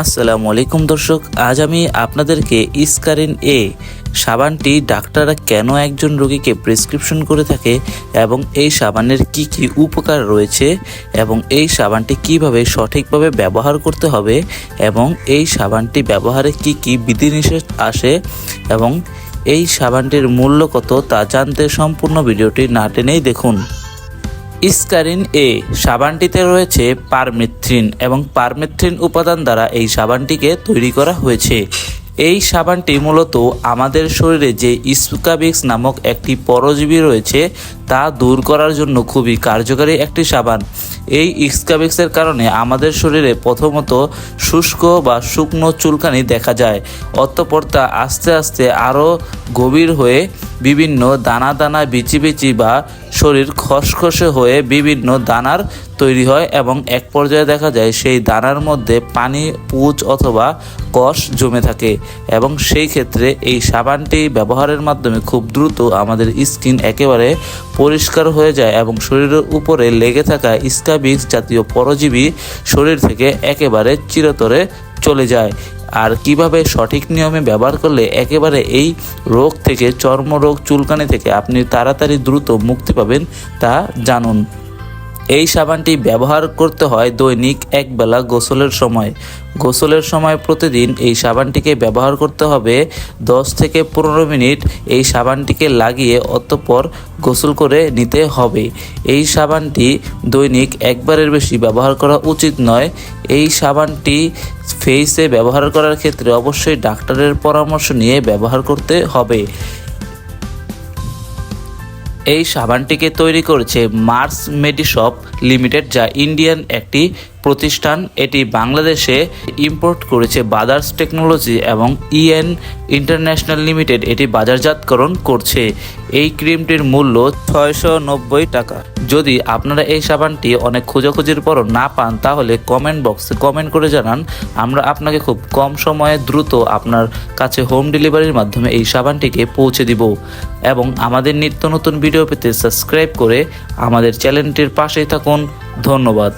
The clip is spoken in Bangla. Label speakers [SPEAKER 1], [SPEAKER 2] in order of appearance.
[SPEAKER 1] আসসালামু আলাইকুম দর্শক, আজ আমি আপনাদেরকে ইসকারিন এ সাবানটি ডাক্তাররা কেন একজন রোগীকে প্রেসক্রিপশন করে থাকে এবং এই সাবানের কি কি উপকার রয়েছে এবং এই সাবানটি কীভাবে সঠিকভাবে ব্যবহার করতে হবে এবং এই সাবানটি ব্যবহারে কি কি বিধিনিষেধ আসে এবং এই সাবানটির মূল্য কত তা জানতে সম্পূর্ণ ভিডিওটি না টেনেই দেখুন। ইস্কারিন এ সাবানটিতে রয়েছে পারমেথ্রিন এবং পারমেথ্রিন উপাদান দ্বারা এই সাবানটিকে তৈরি করা হয়েছে। এই সাবানটি মূলত আমাদের শরীরে যে ইস্কাবিক্স নামক একটি পরজীবী রয়েছে, তা দূর করার জন্য খুবই কার্যকারী একটি সাবান। এই ইস্কাবিক্সের কারণে আমাদের শরীরে প্রথমত শুষ্ক বা শুকনো চুলকানি দেখা যায়। অতঃপর তা আস্তে আস্তে আরও গভীর হয়ে বিভিন্ন দানা দানা বিচি বিচি বা শরীর খসখসে হয়ে বিভিন্ন দানার তৈরি হয় এবং এক পর্যায়ে দেখা যায় সেই দানার মধ্যে পানি পুজ অথবা কষ জমে থাকে এবং সেই ক্ষেত্রে এই সাবানটি ব্যবহারের মাধ্যমে খুব দ্রুত আমাদের স্কিন একেবারে পরিষ্কার হয়ে যায় এবং শরীরের উপরে লেগে থাকা স্কাবিক্স জাতীয় পরজীবী শরীর থেকে একেবারে চিরতরে চলে যায়। আর কীভাবে সঠিক নিয়মে ব্যবহার করলে একেবারে এই রোগ থেকে, চর্মরোগ, চুলকানি থেকে আপনি তাড়াতাড়ি দ্রুত মুক্তি পাবেন তা জানুন। এই সাবানটি ব্যবহার করতে হয় দৈনিক একবেলা গোসলের সময়। গোসলের সময় প্রতিদিন এই সাবানটিকে ব্যবহার করতে হবে 10 থেকে পনেরো মিনিট। এই সাবানটিকে লাগিয়ে অতঃপর গোসল করে নিতে হবে। এই সাবানটি দৈনিক একবারের বেশি ব্যবহার করা উচিত নয়। এই সাবানটি ফেসে ব্যবহার করার ক্ষেত্রে অবশ্যই ডাক্তারের পরামর্শ নিয়ে ব্যবহার করতে হবে। এই সাবানটিকে তৈরি করেছে মার্স মেডিশপ লিমিটেড, যা ইন্ডিয়ান একটি প্রতিষ্ঠান। এটি বাংলাদেশে ইম্পোর্ট করেছে বাদার্স টেকনোলজি এবং ইএন ইন্টারন্যাশনাল লিমিটেড। এটি বাজারজাতকরণ করছে। এই ক্রিমটির মূল্য ছয়শো নব্বই টাকা। যদি আপনারা এই সাবানটি অনেক খোঁজাখুঁজির পর না পান, তাহলে কমেন্ট বক্সে কমেন্ট করে জানান। আমরা আপনাকে খুব কম সময়ে দ্রুত আপনার কাছে হোম ডেলিভারির মাধ্যমে এই সাবানটিকে পৌঁছে দিব। এবং আমাদের নিত্য নতুন ভিডিও পেতে সাবস্ক্রাইব করে আমাদের চ্যানেলটির পাশেই থাকুন। ধন্যবাদ।